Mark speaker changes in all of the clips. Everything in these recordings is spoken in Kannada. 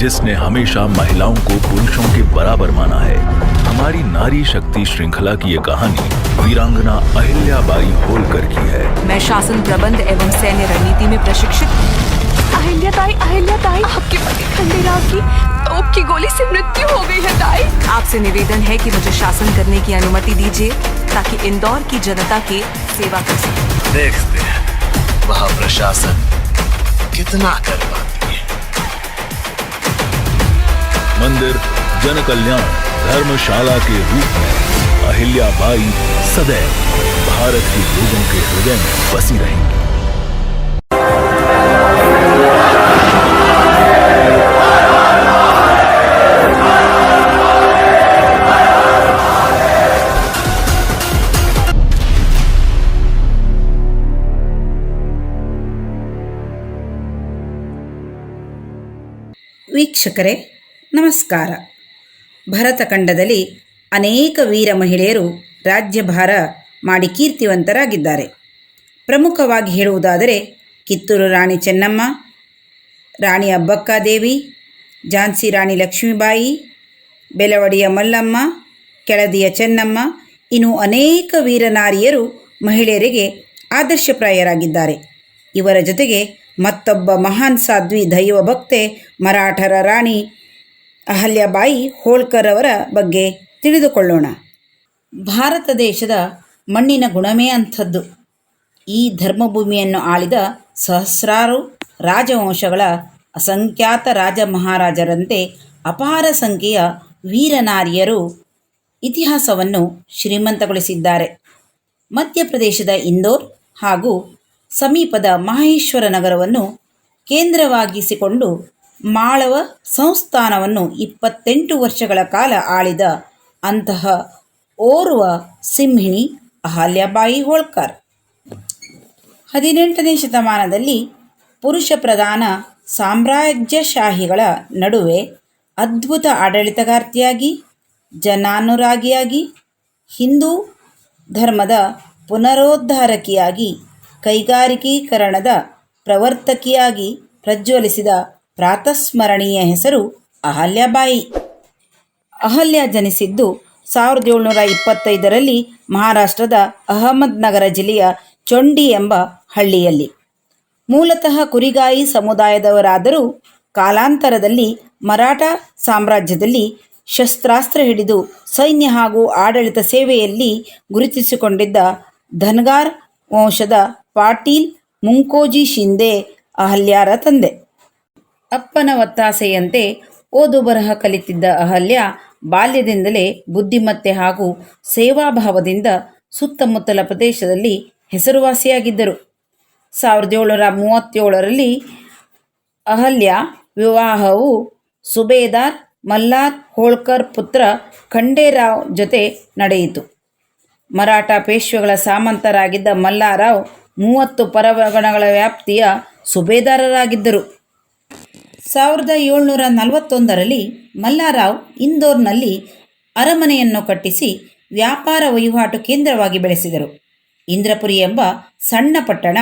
Speaker 1: जिसने हमेशा महिलाओं को पुरुषों के बराबर माना है। हमारी नारी शक्ति श्रृंखला की ये कहानी वीरांगना अहिल्याबाई होलकर की है।
Speaker 2: मैं शासन प्रबंध एवं सैन्य रणनीति में प्रशिक्षित
Speaker 3: अहिल्याताई अहिल्याताई आपके पति खंडेराव की तोप की गोली से मृत्यु हो गई है ताई।
Speaker 2: आपसे निवेदन है कि मुझे शासन करने की अनुमति दीजिए ताकि इंदौर की जनता की सेवा कर सके।
Speaker 4: देखते हैं वह प्रशासन कितना कर पाती
Speaker 1: मंदिर जन कल्याण धर्मशाला के रूप में अहिल्याबाई सदैव भारत के लोगों के हृदय में बसी रहेंगी
Speaker 5: ವೀಕ್ಷಕರೇ ನಮಸ್ಕಾರ. ಭರತಖಂಡದಲ್ಲಿ ಅನೇಕ ವೀರ ಮಹಿಳೆಯರು ರಾಜ್ಯಭಾರ ಮಾಡಿ ಕೀರ್ತಿವಂತರಾಗಿದ್ದಾರೆ. ಪ್ರಮುಖವಾಗಿ ಹೇಳುವುದಾದರೆ ಕಿತ್ತೂರು ರಾಣಿ ಚೆನ್ನಮ್ಮ, ರಾಣಿ ಅಬ್ಬಕ್ಕಾದೇವಿ ಝಾನ್ಸಿ ರಾಣಿ ಲಕ್ಷ್ಮೀಬಾಯಿ ಬೆಲವಡಿಯ ಮಲ್ಲಮ್ಮ, ಕೆಳದಿಯ ಚೆನ್ನಮ್ಮ, ಇನ್ನು ಅನೇಕ ವೀರನಾರಿಯರು ಮಹಿಳೆಯರಿಗೆ ಆದರ್ಶಪ್ರಾಯರಾಗಿದ್ದಾರೆ. ಇವರ ಜೊತೆಗೆ ಮತ್ತೊಬ್ಬ ಮಹಾನ್ ಸಾಧ್ವಿ ದೈವ ಭಕ್ತೆ ಮರಾಠರ ರಾಣಿ ಅಹಲ್ಯಾಬಾಯಿ ಹೋಳ್ಕರ್ ಅವರ ಬಗ್ಗೆ ತಿಳಿದುಕೊಳ್ಳೋಣ. ಭಾರತ ದೇಶದ ಮಣ್ಣಿನ ಗುಣವೇ ಅಂಥದ್ದು. ಈ ಧರ್ಮಭೂಮಿಯನ್ನು ಆಳಿದ ಸಹಸ್ರಾರು ರಾಜವಂಶಗಳ ಅಸಂಖ್ಯಾತ ರಾಜ ಮಹಾರಾಜರಂತೆ ಅಪಾರ ಸಂಖ್ಯೆಯ ವೀರನಾರಿಯರು ಇತಿಹಾಸವನ್ನು ಶ್ರೀಮಂತಗೊಳಿಸಿದ್ದಾರೆ. ಮಧ್ಯಪ್ರದೇಶದ ಇಂದೋರ್ ಹಾಗೂ ಸಮೀಪದ ಮಹೇಶ್ವರ ನಗರವನ್ನು ಕೇಂದ್ರವಾಗಿಸಿಕೊಂಡು ಮಾಳವ ಸಂಸ್ಥಾನವನ್ನು ಇಪ್ಪತ್ತೆಂಟು ವರ್ಷಗಳ ಕಾಲ ಆಳಿದ ಅಂತಹ ಓರ್ವ ಸಿಂಹಿಣಿ ಅಹಲ್ಯಾಬಾಯಿ ಹೋಳ್ಕರ್. ಹದಿನೆಂಟನೇ ಶತಮಾನದಲ್ಲಿ ಪುರುಷ ಪ್ರಧಾನ ಸಾಮ್ರಾಜ್ಯಶಾಹಿಗಳ ನಡುವೆ ಅದ್ಭುತ ಆಡಳಿತಗಾರ್ತಿಯಾಗಿ, ಜನಾನುರಾಗಿಯಾಗಿ, ಹಿಂದೂ ಧರ್ಮದ ಪುನರೋದ್ಧಾರಕಿಯಾಗಿ ಕೈಗಾರಿಕೀಕರಣದ ಪ್ರವರ್ತಕಿಯಾಗಿ ಪ್ರಜ್ವಲಿಸಿದ ಪ್ರಾತಸ್ಮರಣೀಯ ಹೆಸರು ಅಹಲ್ಯಬಾಯಿ. ಅಹಲ್ಯ ಜನಿಸಿದ್ದು ಸಾವಿರದ ಏಳ್ನೂರ ಇಪ್ಪತ್ತೈದರಲ್ಲಿ ಮಹಾರಾಷ್ಟ್ರದ ಅಹಮದ್ನಗರ ಜಿಲ್ಲೆಯ ಚೊಂಡಿ ಎಂಬ ಹಳ್ಳಿಯಲ್ಲಿ. ಮೂಲತಃ ಕುರಿಗಾಯಿ ಸಮುದಾಯದವರಾದರೂ ಕಾಲಾಂತರದಲ್ಲಿ ಮರಾಠ ಸಾಮ್ರಾಜ್ಯದಲ್ಲಿ ಶಸ್ತ್ರಾಸ್ತ್ರ ಹಿಡಿದು ಸೈನ್ಯ ಹಾಗೂ ಆಡಳಿತ ಸೇವೆಯಲ್ಲಿ ಗುರುತಿಸಿಕೊಂಡಿದ್ದ ಧನ್ಗಾರ್ ವಂಶದ ಪಾಟೀಲ್ ಮುಂಕೋಜಿ ಶಿಂದೆ ಅಹಲ್ಯಾರ ತಂದೆ. ಅಪ್ಪನ ಒತ್ತಾಸೆಯಂತೆ ಓದು ಬರಹ ಕಲಿತಿದ್ದ ಅಹಲ್ಯ ಬಾಲ್ಯದಿಂದಲೇ ಬುದ್ಧಿಮತ್ತೆ ಹಾಗೂ ಸೇವಾಭಾವದಿಂದ ಸುತ್ತಮುತ್ತಲ ಪ್ರದೇಶದಲ್ಲಿ ಹೆಸರುವಾಸಿಯಾಗಿದ್ದರು. ಸಾವಿರದ ಏಳುನೂರ ಮೂವತ್ತೇಳರಲ್ಲಿ ಅಹಲ್ಯ ವಿವಾಹವು ಸುಬೇದಾರ್ ಮಲ್ಲಾರ್ ಹೋಳ್ಕರ್ ಪುತ್ರ ಖಂಡೇರಾವ್ ಜೊತೆ ನಡೆಯಿತು. ಮರಾಠ ಪೇಶ್ವೆಗಳ ಸಾಮಂತರಾಗಿದ್ದ ಮಲ್ಲಾರಾವ್ ಮೂವತ್ತು ಪರವಗಣಗಳ ವ್ಯಾಪ್ತಿಯ ಸುಬೇದಾರರಾಗಿದ್ದರು. ಸಾವಿರದ ಏಳ್ನೂರ ನಲವತ್ತೊಂದರಲ್ಲಿ ಮಲ್ಲಾರಾವ್ ಇಂದೋರ್ನಲ್ಲಿ ಅರಮನೆಯನ್ನು ಕಟ್ಟಿಸಿ ವ್ಯಾಪಾರ ವಹಿವಾಟು ಕೇಂದ್ರವಾಗಿ ಬೆಳೆಸಿದರು. ಇಂದ್ರಪುರಿ ಎಂಬ ಸಣ್ಣ ಪಟ್ಟಣ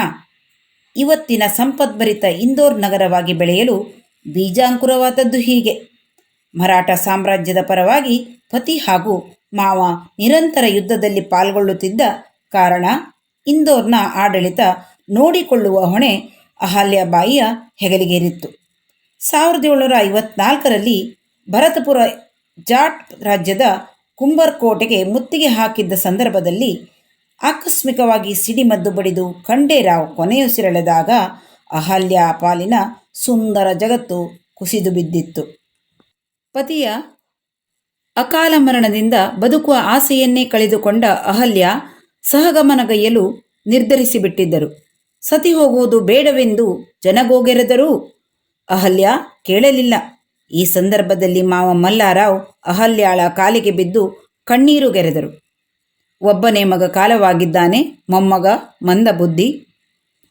Speaker 5: ಇವತ್ತಿನ ಸಂಪದ್ಭರಿತ ಇಂದೋರ್ ನಗರವಾಗಿ ಬೆಳೆಯಲು ಬೀಜಾಂಕುರವಾದದ್ದು ಹೀಗೆ. ಮರಾಠ ಸಾಮ್ರಾಜ್ಯದ ಪರವಾಗಿ ಪತಿ ಹಾಗೂ ಮಾವ ನಿರಂತರ ಯುದ್ಧದಲ್ಲಿ ಪಾಲ್ಗೊಳ್ಳುತ್ತಿದ್ದ ಕಾರಣ ಇಂದೋರ್ನ ಆಡಳಿತ ನೋಡಿಕೊಳ್ಳುವ ಹೊಣೆ ಅಹಲ್ಯಾಬಾಯಿಯ ಹೆಗಲಿಗೇರಿತ್ತು. ಸಾವಿರದ ಏಳ್ನೂರ ಐವತ್ನಾಲ್ಕರಲ್ಲಿ ಭರತಪುರ ಜಾಟ್ ರಾಜ್ಯದ ಕುಂಬರ್ ಕೋಟೆಗೆ ಮುತ್ತಿಗೆ ಹಾಕಿದ್ದ ಸಂದರ್ಭದಲ್ಲಿ ಆಕಸ್ಮಿಕವಾಗಿ ಸಿಡಿಮದ್ದು ಬಡಿದು ಖಂಡೇರಾವ್ ಕೊನೆಯುಸಿರೆಳೆದಾಗ ಅಹಲ್ಯ ಪಾಲಿನ ಸುಂದರ ಜಗತ್ತು ಕುಸಿದು ಬಿದ್ದಿತ್ತು. ಪತಿಯ ಅಕಾಲ ಮರಣದಿಂದ ಬದುಕುವ ಆಸೆಯನ್ನೇ ಕಳೆದುಕೊಂಡ ಅಹಲ್ಯ ಸಹಗಮನಗೈಯಲು ನಿರ್ಧರಿಸಿಬಿಟ್ಟಿದ್ದರು. ಸತಿ ಹೋಗುವುದು ಬೇಡವೆಂದು ಜನಗೋಗೆರೆದರೂ ಅಹಲ್ಯ ಕೇಳಲಿಲ್ಲ. ಈ ಸಂದರ್ಭದಲ್ಲಿ ಮಾವ ಮಲ್ಲಾರಾವ್ ಅಹಲ್ಯಾಳ ಕಾಲಿಗೆ ಬಿದ್ದು ಕಣ್ಣೀರು ಗೆರೆದರು. ಒಬ್ಬನೇ ಮಗ ಕಾಲವಾಗಿದ್ದಾನೆ, ಮೊಮ್ಮಗ ಮಂದ ಬುದ್ಧಿ.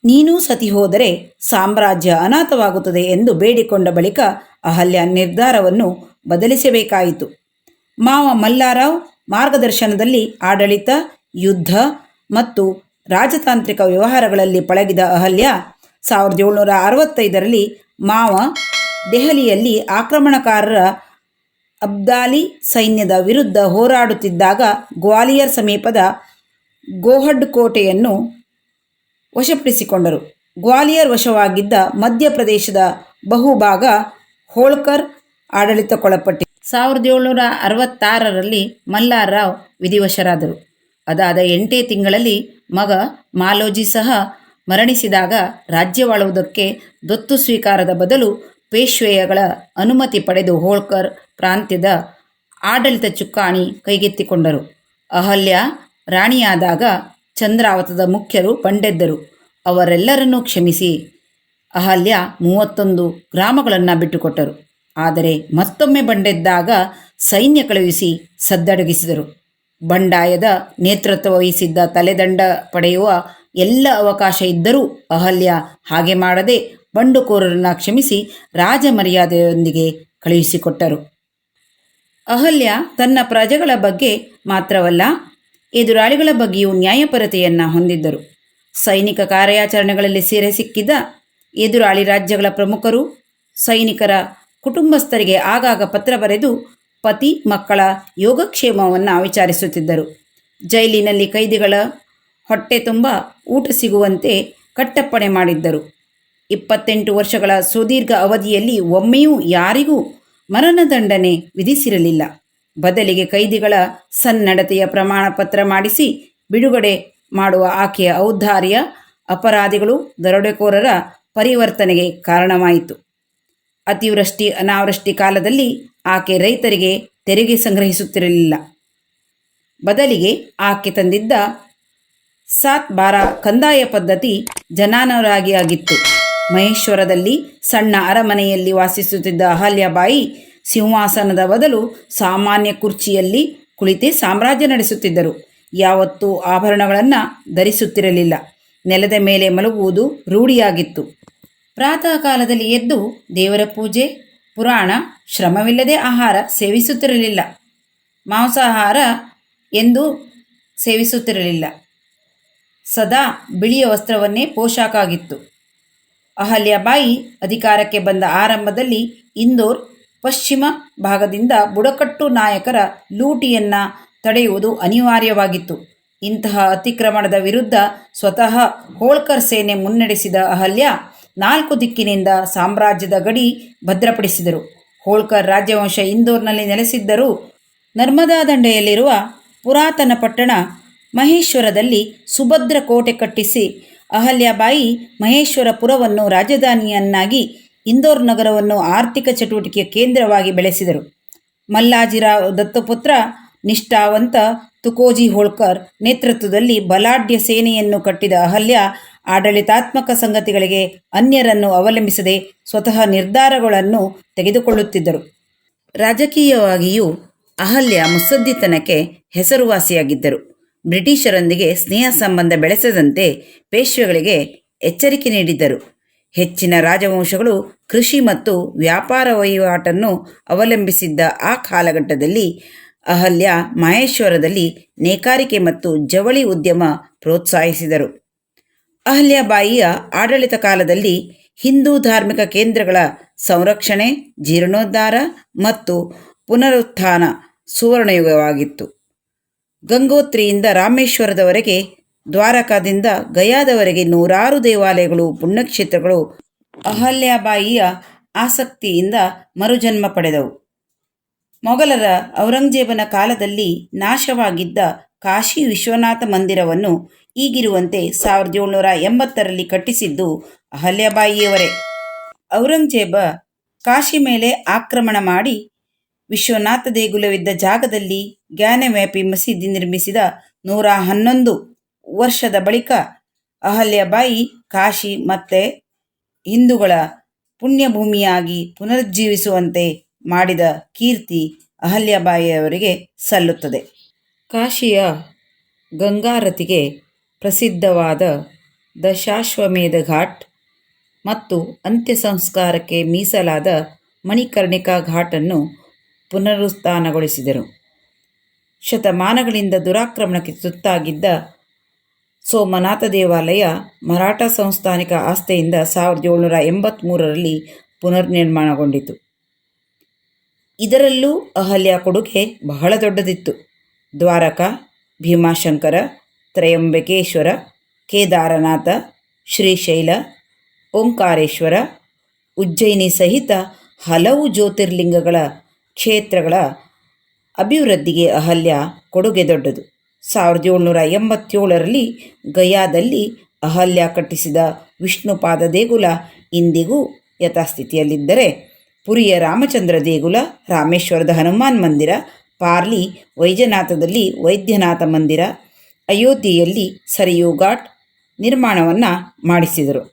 Speaker 5: ನೀನೂ ಸತಿ ಹೋದರೆ ಸಾಮ್ರಾಜ್ಯ ಅನಾಥವಾಗುತ್ತದೆ ಎಂದು ಬೇಡಿಕೊಂಡ ಬಳಿಕ ಅಹಲ್ಯ ನಿರ್ಧಾರವನ್ನು ಬದಲಿಸಬೇಕಾಯಿತು. ಮಾವ ಮಲ್ಲಾರಾವ್ ಮಾರ್ಗದರ್ಶನದಲ್ಲಿ ಆಡಳಿತ, ಯುದ್ಧ ಮತ್ತು ರಾಜತಾಂತ್ರಿಕ ವ್ಯವಹಾರಗಳಲ್ಲಿ ಪಳಗಿದ ಅಹಲ್ಯ ಸಾವಿರದ ಏಳ್ನೂರ ಅರವತ್ತೈದರಲ್ಲಿ ಮಾವ ದೆಹಲಿಯಲ್ಲಿ ಆಕ್ರಮಣಕಾರರ ಅಬ್ದಾಲಿ ಸೈನ್ಯದ ವಿರುದ್ಧ ಹೋರಾಡುತ್ತಿದ್ದಾಗ ಗ್ವಾಲಿಯರ್ ಸಮೀಪದ ಗೋಹಡ್ ಕೋಟೆಯನ್ನು ವಶಪಡಿಸಿಕೊಂಡರು. ಗ್ವಾಲಿಯರ್ ವಶವಾಗಿದ್ದ ಮಧ್ಯಪ್ರದೇಶದ ಬಹುಭಾಗ ಹೋಳ್ಕರ್ ಆಡಳಿತಕ್ಕೊಳಪಟ್ಟಿ ಸಾವಿರದ ಏಳ್ನೂರ ಅರವತ್ತಾರರಲ್ಲಿ ಮಲ್ಲಾರಾವ್ ವಿಧಿವಶರಾದರು. ಅದಾದ ಎಂಟೇ ತಿಂಗಳಲ್ಲಿ ಮಗ ಮಾಲೋಜಿ ಸಹ ಮರಣಿಸಿದಾಗ ರಾಜ್ಯವಾಳುವುದಕ್ಕೆ ದತ್ತು ಸ್ವೀಕಾರದ ಬದಲು ಪೇಶ್ವೆಯಗಳ ಅನುಮತಿ ಪಡೆದು ಹೋಳ್ಕರ್ ಪ್ರಾಂತ್ಯದ ಆಡಳಿತ ಚುಕ್ಕಾಣಿ ಕೈಗೆತ್ತಿಕೊಂಡರು. ಅಹಲ್ಯ ರಾಣಿಯಾದಾಗ ಚಂದ್ರಾವತದ ಮುಖ್ಯರು ಬಂಡೆದ್ದರು. ಅವರೆಲ್ಲರನ್ನೂ ಕ್ಷಮಿಸಿ. ಅಹಲ್ಯ ಮೂವತ್ತೊಂದು ಗ್ರಾಮಗಳನ್ನು ಬಿಟ್ಟುಕೊಟ್ಟರು. ಆದರೆ ಮತ್ತೊಮ್ಮೆ ಬಂಡೆದ್ದಾಗ ಸೈನ್ಯ ಕಳುಹಿಸಿ ಸದ್ದಡಗಿಸಿದರು. ಬಂಡಾಯದ ನೇತೃತ್ವ ವಹಿಸಿದ್ದ ತಲೆದಂಡ ಪಡೆಯುವ ಎಲ್ಲ ಅವಕಾಶ ಇದ್ದರೂ ಅಹಲ್ಯ ಹಾಗೆ ಮಾಡದೆ ಬಂಡುಕೋರರನ್ನು ಕ್ಷಮಿಸಿ ರಾಜಮರ್ಯಾದೆಯೊಂದಿಗೆ ಕಳುಹಿಸಿಕೊಟ್ಟರು. ಅಹಲ್ಯ ತನ್ನ ಪ್ರಜೆಗಳ ಬಗ್ಗೆ ಮಾತ್ರವಲ್ಲ, ಎದುರಾಳಿಗಳ ಬಗ್ಗೆಯೂ ನ್ಯಾಯಪರತೆಯನ್ನು ಹೊಂದಿದ್ದರು. ಸೈನಿಕ ಕಾರ್ಯಾಚರಣೆಗಳಲ್ಲಿ ಸೇರೆ ಸಿಕ್ಕಿದ್ದ ಎದುರಾಳಿ ರಾಜ್ಯಗಳ ಪ್ರಮುಖರು ಸೈನಿಕರ ಕುಟುಂಬಸ್ಥರಿಗೆ ಆಗಾಗ ಪತ್ರ ಬರೆದು ಪತಿ ಮಕ್ಕಳ ಯೋಗಕ್ಷೇಮವನ್ನು ವಿಚಾರಿಸುತ್ತಿದ್ದರು. ಜೈಲಿನಲ್ಲಿ ಕೈದಿಗಳ ಹೊಟ್ಟೆ ತುಂಬ ಊಟ ಸಿಗುವಂತೆ ಕಟ್ಟಪ್ಪಣೆ ಮಾಡಿದ್ದರು. ಇಪ್ಪತ್ತೆಂಟು ವರ್ಷಗಳ ಸುದೀರ್ಘ ಅವಧಿಯಲ್ಲಿ ಒಮ್ಮೆಯೂ ಯಾರಿಗೂ ಮರಣದಂಡನೆ ವಿಧಿಸಿರಲಿಲ್ಲ. ಬದಲಿಗೆ ಕೈದಿಗಳ ಸನ್ನಡತೆಯ ಪ್ರಮಾಣ ಪತ್ರ ಮಾಡಿಸಿ ಬಿಡುಗಡೆ ಮಾಡುವ ಆಕೆಯ ಔದಾರ್ಯ, ಅಪರಾಧಿಗಳು ದರೋಡೆಕೋರರ ಪರಿವರ್ತನೆಗೆ ಕಾರಣವಾಯಿತು. ಅತಿವೃಷ್ಟಿ, ಅನಾವೃಷ್ಟಿ ಕಾಲದಲ್ಲಿ ಆಕೆ ರೈತರಿಗೆ ತೆರಿಗೆ ಸಂಗ್ರಹಿಸುತ್ತಿರಲಿಲ್ಲ. ಬದಲಿಗೆ ಆಕೆ ತಂದಿದ್ದ ಸಾತ್ ಬಾರ ಕಂದಾಯ ಪದ್ಧತಿ ಜನಾನುರಾಗಿಯಾಗಿತ್ತು ಮಹೇಶ್ವರದಲ್ಲಿ ಸಣ್ಣ ಅರಮನೆಯಲ್ಲಿ ವಾಸಿಸುತ್ತಿದ್ದ ಅಹಲ್ಯಬಾಯಿ ಸಿಂಹಾಸನದ ಬದಲು ಸಾಮಾನ್ಯ ಕುರ್ಚಿಯಲ್ಲಿ ಕುಳಿತೇ ಸಾಮ್ರಾಜ್ಯ ನಡೆಸುತ್ತಿದ್ದರು. ಯಾವತ್ತೂ ಆಭರಣಗಳನ್ನು ಧರಿಸುತ್ತಿರಲಿಲ್ಲ. ನೆಲದ ಮೇಲೆ ಮಲಗುವುದು ರೂಢಿಯಾಗಿತ್ತು. ಪ್ರಾತಃ ಕಾಲದಲ್ಲಿ ಎದ್ದು ದೇವರ ಪೂಜೆ, ಪುರಾಣ, ಶ್ರಮವಿಲ್ಲದೆ ಆಹಾರ ಸೇವಿಸುತ್ತಿರಲಿಲ್ಲ. ಮಾಂಸಾಹಾರ ಎಂದು ಸೇವಿಸುತ್ತಿರಲಿಲ್ಲ. ಸದಾ ಬಿಳಿಯ ವಸ್ತ್ರವನ್ನೇ ಪೋಷಾಕಾಗಿತ್ತು. ಅಹಲ್ಯಬಾಯಿ ಅಧಿಕಾರಕ್ಕೆ ಬಂದ ಆರಂಭದಲ್ಲಿ ಇಂದೋರ್ ಪಶ್ಚಿಮ ಭಾಗದಿಂದ ಬುಡಕಟ್ಟು ನಾಯಕರ ಲೂಟಿಯನ್ನು ತಡೆಯುವುದು ಅನಿವಾರ್ಯವಾಗಿತ್ತು. ಇಂತಹ ಅತಿಕ್ರಮಣದ ವಿರುದ್ಧ ಸ್ವತಃ ಹೋಳ್ಕರ್ ಸೇನೆ ಮುನ್ನಡೆಸಿದ ಅಹಲ್ಯ ನಾಲ್ಕು ದಿಕ್ಕಿನಿಂದ ಸಾಮ್ರಾಜ್ಯದ ಗಡಿ ಭದ್ರಪಡಿಸಿದರು. ಹೋಳ್ಕರ್ ರಾಜ್ಯವಂಶ ಇಂದೋರ್ನಲ್ಲಿ ನೆಲೆಸಿದ್ದರೂ ನರ್ಮದಾ ದಂಡೆಯಲ್ಲಿರುವ ಪುರಾತನ ಪಟ್ಟಣ ಮಹೇಶ್ವರದಲ್ಲಿ ಸುಭದ್ರ ಕೋಟೆ ಕಟ್ಟಿಸಿ ಅಹಲ್ಯಾಬಾಯಿ ಮಹೇಶ್ವರಪುರವನ್ನು ರಾಜಧಾನಿಯನ್ನಾಗಿ ಇಂದೋರ್ ನಗರವನ್ನು ಆರ್ಥಿಕ ಚಟುವಟಿಕೆಯ ಕೇಂದ್ರವಾಗಿ ಬೆಳೆಸಿದರು. ಮಲ್ಲಾಜಿರಾವ್ ದತ್ತಪುತ್ರ ನಿಷ್ಠಾವಂತ ತುಕೋಜಿ ಹೋಳ್ಕರ್ ನೇತೃತ್ವದಲ್ಲಿ ಬಲಾಢ್ಯ ಸೇನೆಯನ್ನು ಕಟ್ಟಿದ ಅಹಲ್ಯ ಆಡಳಿತಾತ್ಮಕ ಸಂಗತಿಗಳಿಗೆ ಅನ್ಯರನ್ನು ಅವಲಂಬಿಸದೆ ಸ್ವತಃ ನಿರ್ಧಾರಗಳನ್ನು ತೆಗೆದುಕೊಳ್ಳುತ್ತಿದ್ದರು. ರಾಜಕೀಯವಾಗಿಯೂ ಅಹಲ್ಯ ಮುಸದ್ದಿತನಕ್ಕೆ ಹೆಸರುವಾಸಿಯಾಗಿದ್ದರು. ಬ್ರಿಟಿಷರೊಂದಿಗೆ ಸ್ನೇಹ ಸಂಬಂಧ ಬೆಳೆಸದಂತೆ ಪೇಶ್ವೆಗಳಿಗೆ ಎಚ್ಚರಿಕೆ ನೀಡಿದ್ದರು. ಹೆಚ್ಚಿನ ರಾಜವಂಶಗಳು ಕೃಷಿ ಮತ್ತು ವ್ಯಾಪಾರ ವಹಿವಾಟನ್ನು ಅವಲಂಬಿಸಿದ್ದ ಆ ಕಾಲಘಟ್ಟದಲ್ಲಿ ಅಹಲ್ಯ ಮಹೇಶ್ವರದಲ್ಲಿ ನೇಕಾರಿಕೆ ಮತ್ತು ಜವಳಿ ಉದ್ಯಮ ಪ್ರೋತ್ಸಾಹಿಸಿದರು. ಅಹಲ್ಯಬಾಯಿಯ ಆಡಳಿತ ಕಾಲದಲ್ಲಿ ಹಿಂದೂ ಧಾರ್ಮಿಕ ಕೇಂದ್ರಗಳ ಸಂರಕ್ಷಣೆ, ಜೀರ್ಣೋದ್ಧಾರ ಮತ್ತು ಪುನರುತ್ಥಾನ ಸುವರ್ಣಯುಗವಾಗಿತ್ತು. ಗಂಗೋತ್ರಿಯಿಂದ ರಾಮೇಶ್ವರದವರೆಗೆ, ದ್ವಾರಕಾದಿಂದ ಗಯಾದವರೆಗೆ ನೂರಾರು ದೇವಾಲಯಗಳು, ಪುಣ್ಯಕ್ಷೇತ್ರಗಳು, ಅಹಲ್ಯಾಬಾಯಿಯ ಆಸಕ್ತಿಯಿಂದ ಮರುಜನ್ಮ ಪಡೆದವು. ಮೊಘಲರ ಔರಂಗಜೇಬನ ಕಾಲದಲ್ಲಿ ನಾಶವಾಗಿದ್ದ ಕಾಶಿ ವಿಶ್ವನಾಥ ಮಂದಿರವನ್ನು ಈಗಿರುವಂತೆ ಸಾವಿರದ ಏಳ್ನೂರ ಎಂಬತ್ತರಲ್ಲಿ ಕಟ್ಟಿಸಿದ್ದು ಅಹಲ್ಯಾಬಾಯಿಯವರೇ. ಔರಂಗಜೇಬ ಕಾಶಿ ಮೇಲೆ ಆಕ್ರಮಣ ಮಾಡಿ ವಿಶ್ವನಾಥ ದೇಗುಲವಿದ್ದ ಜಾಗದಲ್ಲಿ ಜ್ಞಾನವ್ಯಾಪಿ ಮಸೀದಿ ನಿರ್ಮಿಸಿದ ನೂರ ಹನ್ನೊಂದು ವರ್ಷದ ಬಳಿಕ ಅಹಲ್ಯಬಾಯಿ ಕಾಶಿ ಮತ್ತೆ ಹಿಂದೂಗಳ ಪುಣ್ಯಭೂಮಿಯಾಗಿ ಪುನರುಜ್ಜೀವಿಸುವಂತೆ ಮಾಡಿದ ಕೀರ್ತಿ ಅಹಲ್ಯಬಾಯಿಯವರಿಗೆ ಸಲ್ಲುತ್ತದೆ. ಕಾಶಿಯ ಗಂಗಾರತಿಗೆ ಪ್ರಸಿದ್ಧವಾದ ದಶಾಶ್ವಮೇಧ ಘಾಟ್ ಮತ್ತು ಅಂತ್ಯ ಸಂಸ್ಕಾರಕ್ಕೆ ಮೀಸಲಾದ ಮಣಿಕರ್ಣಿಕಾ ಘಾಟನ್ನು ಪುನರುತ್ಥಾನಗೊಳಿಸಿದರು. ಶತಮಾನಗಳಿಂದ ದುರಾಕ್ರಮಣಕ್ಕೆ ತುತ್ತಾಗಿದ್ದ ಸೋಮನಾಥ ದೇವಾಲಯ ಮರಾಠ ಸಂಸ್ಥಾನಿಕ ಆಸ್ಥೆಯಿಂದ ಸಾವಿರದ ಏಳ್ನೂರ ಎಂಬತ್ತ್ಮೂರರಲ್ಲಿ ಪುನರ್ನಿರ್ಮಾಣಗೊಂಡಿತು. ಇದರಲ್ಲೂ ಅಹಲ್ಯ ಕೊಡುಗೆ ಬಹಳ ದೊಡ್ಡದಿತ್ತು. ದ್ವಾರಕಾ, ಭೀಮಾಶಂಕರ, ತ್ರಯಂಬಕೇಶ್ವರ, ಕೇದಾರನಾಥ, ಶ್ರೀಶೈಲ, ಓಂಕಾರೇಶ್ವರ, ಉಜ್ಜಯಿನಿ ಸಹಿತ ಹಲವು ಜ್ಯೋತಿರ್ಲಿಂಗಗಳ ಕ್ಷೇತ್ರಗಳ ಅಭಿವೃದ್ಧಿಗೆ ಅಹಲ್ಯ ಕೊಡುಗೆ ದೊಡ್ಡದು. ಸಾವಿರದ ಏಳ್ನೂರ ಎಂಬತ್ತೇಳರಲ್ಲಿ ಗಯಾದಲ್ಲಿ ಅಹಲ್ಯ ಕಟ್ಟಿಸಿದ ವಿಷ್ಣುಪಾದ ದೇಗುಲ ಇಂದಿಗೂ ಯಥಾಸ್ಥಿತಿಯಲ್ಲಿದ್ದರೆ ಪುರಿಯ ರಾಮಚಂದ್ರ ದೇಗುಲ, ರಾಮೇಶ್ವರದ ಹನುಮಾನ್ ಮಂದಿರ, ಪಾರ್ಲಿ ವೈದ್ಯನಾಥದಲ್ಲಿ ವೈದ್ಯನಾಥ ಮಂದಿರ, ಅಯೋಧ್ಯೆಯಲ್ಲಿ ಸರಿಯೂ ಘಾಟ್ ನಿರ್ಮಾಣವನ್ನು ಮಾಡಿಸಿದರು.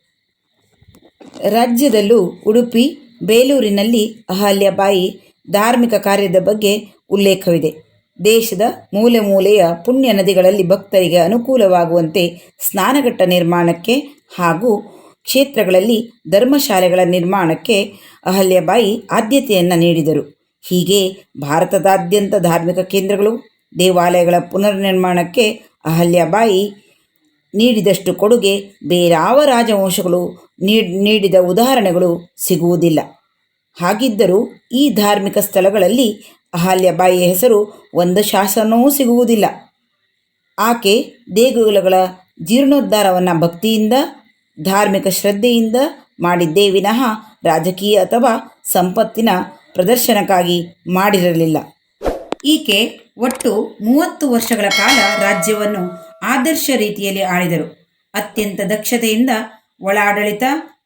Speaker 5: ರಾಜ್ಯದಲ್ಲೂ ಉಡುಪಿ, ಬೇಲೂರಿನಲ್ಲಿ ಅಹಲ್ಯಬಾಯಿ ಧಾರ್ಮಿಕ ಕಾರ್ಯದ ಬಗ್ಗೆ ಉಲ್ಲೇಖವಿದೆ. ದೇಶದ ಮೂಲೆ ಮೂಲೆಯ ಪುಣ್ಯ ನದಿಗಳಲ್ಲಿ ಭಕ್ತರಿಗೆ ಅನುಕೂಲವಾಗುವಂತೆ ಸ್ನಾನಘಟ್ಟ ನಿರ್ಮಾಣಕ್ಕೆ ಹಾಗೂ ಕ್ಷೇತ್ರಗಳಲ್ಲಿ ಧರ್ಮಶಾಲೆಗಳ ನಿರ್ಮಾಣಕ್ಕೆ ಅಹಲ್ಯಬಾಯಿ ಆದ್ಯತೆಯನ್ನು ನೀಡಿದರು. ಹೀಗೆ ಭಾರತದಾದ್ಯಂತ ಧಾರ್ಮಿಕ ಕೇಂದ್ರಗಳು, ದೇವಾಲಯಗಳ ಪುನರ್ನಿರ್ಮಾಣಕ್ಕೆ ಅಹಲ್ಯಬಾಯಿ ನೀಡಿದಷ್ಟು ಕೊಡುಗೆ ಬೇರಾವ ರಾಜವಂಶಗಳು ನೀಡ್- ನೀಡಿದ ಉದಾಹರಣೆಗಳು ಸಿಗುವುದಿಲ್ಲ. ಹಾಗಿದ್ದರೂ ಈ ಧಾರ್ಮಿಕ ಸ್ಥಳಗಳಲ್ಲಿ ಅಹಲ್ಯಬಾಯಿಯ ಹೆಸರು ಒಂದು ಶಾಸನವೂ ಸಿಗುವುದಿಲ್ಲ. ಆಕೆ ದೇಗುಲಗಳ ಜೀರ್ಣೋದ್ಧಾರವನ್ನು ಭಕ್ತಿಯಿಂದ, ಧಾರ್ಮಿಕ ಶ್ರದ್ಧೆಯಿಂದ ಮಾಡಿದ್ದೇ ವಿನಃ ರಾಜಕೀಯ ಅಥವಾ ಸಂಪತ್ತಿನ ಪ್ರದರ್ಶನಕ್ಕಾಗಿ ಮಾಡಿರಲಿಲ್ಲ. ಈಕೆ ಒಟ್ಟು ಮೂವತ್ತು ವರ್ಷಗಳ ಕಾಲ ರಾಜ್ಯವನ್ನು ಆದರ್ಶ ರೀತಿಯಲ್ಲಿ ಆಳಿದರು. ಅತ್ಯಂತ ದಕ್ಷತೆಯಿಂದ ಒಳಾಡಳಿತ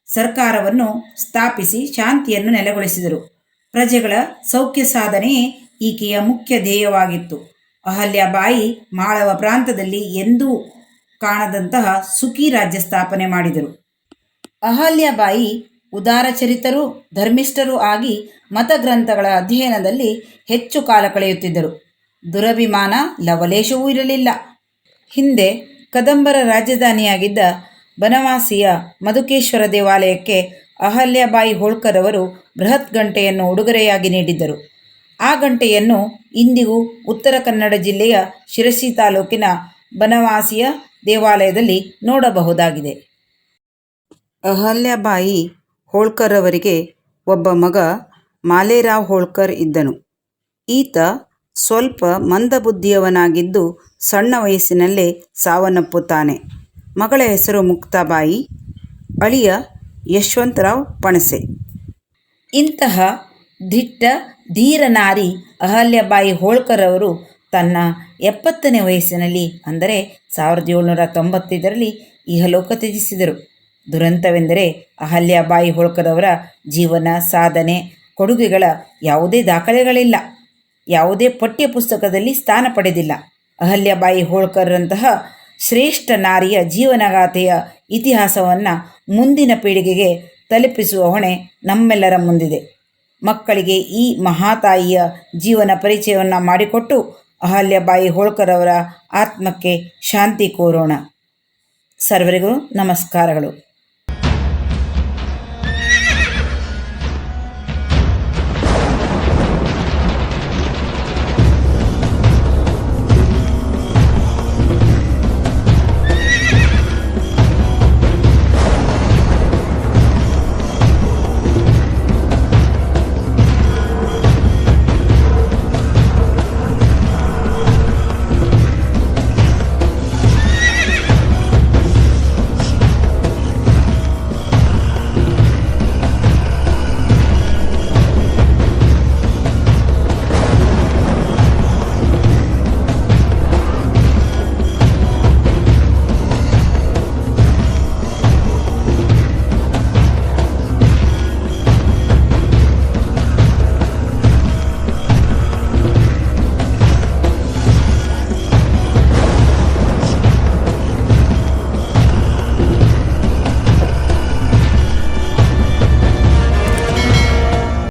Speaker 5: ಸರ್ಕಾರವನ್ನು ಸ್ಥಾಪಿಸಿ ಶಾಂತಿಯನ್ನು ನೆಲೆಗೊಳಿಸಿದರು. ಪ್ರಜೆಗಳ ಸೌಖ್ಯ ಸಾಧನೆಯೇ ಈಕೆಯ ಮುಖ್ಯ ಧ್ಯೇಯವಾಗಿತ್ತು. ಅಹಲ್ಯಾಬಾಯಿ ಮಾಳವ ಪ್ರಾಂತದಲ್ಲಿ ಎಂದೂ ಕಾಣದಂತಹ ಸುಖಿ ರಾಜ್ಯ ಸ್ಥಾಪನೆ ಮಾಡಿದರು. ಅಹಲ್ಯಾಬಾಯಿ ಉದಾರಚರಿತರೂ, ಧರ್ಮಿಷ್ಠರೂ ಆಗಿ ಮತಗ್ರಂಥಗಳ ಅಧ್ಯಯನದಲ್ಲಿ ಹೆಚ್ಚು ಕಾಲ ಕಳೆಯುತ್ತಿದ್ದರು. ದುರಭಿಮಾನ, ಲವಲೇಶವೂ ಇರಲಿಲ್ಲ. ಹಿಂದೆ ಕದಂಬರ ರಾಜಧಾನಿಯಾಗಿದ್ದ ಬನವಾಸಿಯ ಮಧುಕೇಶ್ವರ ದೇವಾಲಯಕ್ಕೆ ಅಹಲ್ಯಬಾಯಿ ಹೋಳ್ಕರ್ ಅವರು ಬೃಹತ್ ಗಂಟೆಯನ್ನು ಉಡುಗೊರೆಯಾಗಿ ನೀಡಿದ್ದರು. ಆ ಗಂಟೆಯನ್ನು ಇಂದಿಗೂ ಉತ್ತರ ಕನ್ನಡ ಜಿಲ್ಲೆಯ ಶಿರಸಿ ತಾಲೂಕಿನ ಬನವಾಸಿಯ ದೇವಾಲಯದಲ್ಲಿ ನೋಡಬಹುದಾಗಿದೆ. ಅಹಲ್ಯಬಾಯಿ ಹೋಳ್ಕರ್ ಅವರಿಗೆ ಒಬ್ಬ ಮಗ ಮಾಲೇರಾವ್ ಹೋಳ್ಕರ್ ಇದ್ದನು. ಈತ ಸ್ವಲ್ಪ ಮಂದಬುದ್ಧಿಯವನಾಗಿದ್ದು ಸಣ್ಣ ವಯಸ್ಸಿನಲ್ಲೇ ಸಾವನ್ನಪ್ಪುತ್ತಾನೆ. ಮಗಳ ಹೆಸರು ಮುಕ್ತಾಬಾಯಿ, ಅಳಿಯ ಯಶವಂತರಾವ್ ಪಣಸೆ. ಇಂತಹ ದಿಟ್ಟ, ಧೀರ ನಾರಿ ಅಹಲ್ಯಬಾಯಿ ಹೋಳ್ಕರ್ ಅವರು ತನ್ನ ಎಪ್ಪತ್ತನೇ ವಯಸ್ಸಿನಲ್ಲಿ, ಅಂದರೆ ಸಾವಿರದ ಏಳ್ನೂರ ತೊಂಬತ್ತೈದರಲ್ಲಿ ಇಹಲೋಕ ತ್ಯಜಿಸಿದರು. ದುರಂತವೆಂದರೆ ಅಹಲ್ಯಾಬಾಯಿ ಹೋಳ್ಕರ್ ಅವರ ಜೀವನ, ಸಾಧನೆ, ಕೊಡುಗೆಗಳ ಯಾವುದೇ ದಾಖಲೆಗಳಿಲ್ಲ. ಯಾವುದೇ ಪಠ್ಯ ಪುಸ್ತಕದಲ್ಲಿ ಸ್ಥಾನ ಪಡೆದಿಲ್ಲ. ಅಹಲ್ಯಬಾಯಿ ಹೋಳ್ಕರ್ರಂತಹ ಶ್ರೇಷ್ಠ ನಾರಿಯ ಜೀವನಗಾಥೆಯ ಇತಿಹಾಸವನ್ನು ಮುಂದಿನ ಪೀಳಿಗೆಗೆ ತಲುಪಿಸುವ ಹೊಣೆ ನಮ್ಮೆಲ್ಲರ ಮುಂದಿದೆ. ಮಕ್ಕಳಿಗೆ ಈ ಮಹಾತಾಯಿಯ ಜೀವನ ಪರಿಚಯವನ್ನು ಮಾಡಿಕೊಟ್ಟು ಅಹಲ್ಯಬಾಯಿ ಹೋಳ್ಕರ್ ಅವರ ಆತ್ಮಕ್ಕೆ ಶಾಂತಿ ಕೋರೋಣ. ಸರ್ವರಿಗೂ ನಮಸ್ಕಾರಗಳು.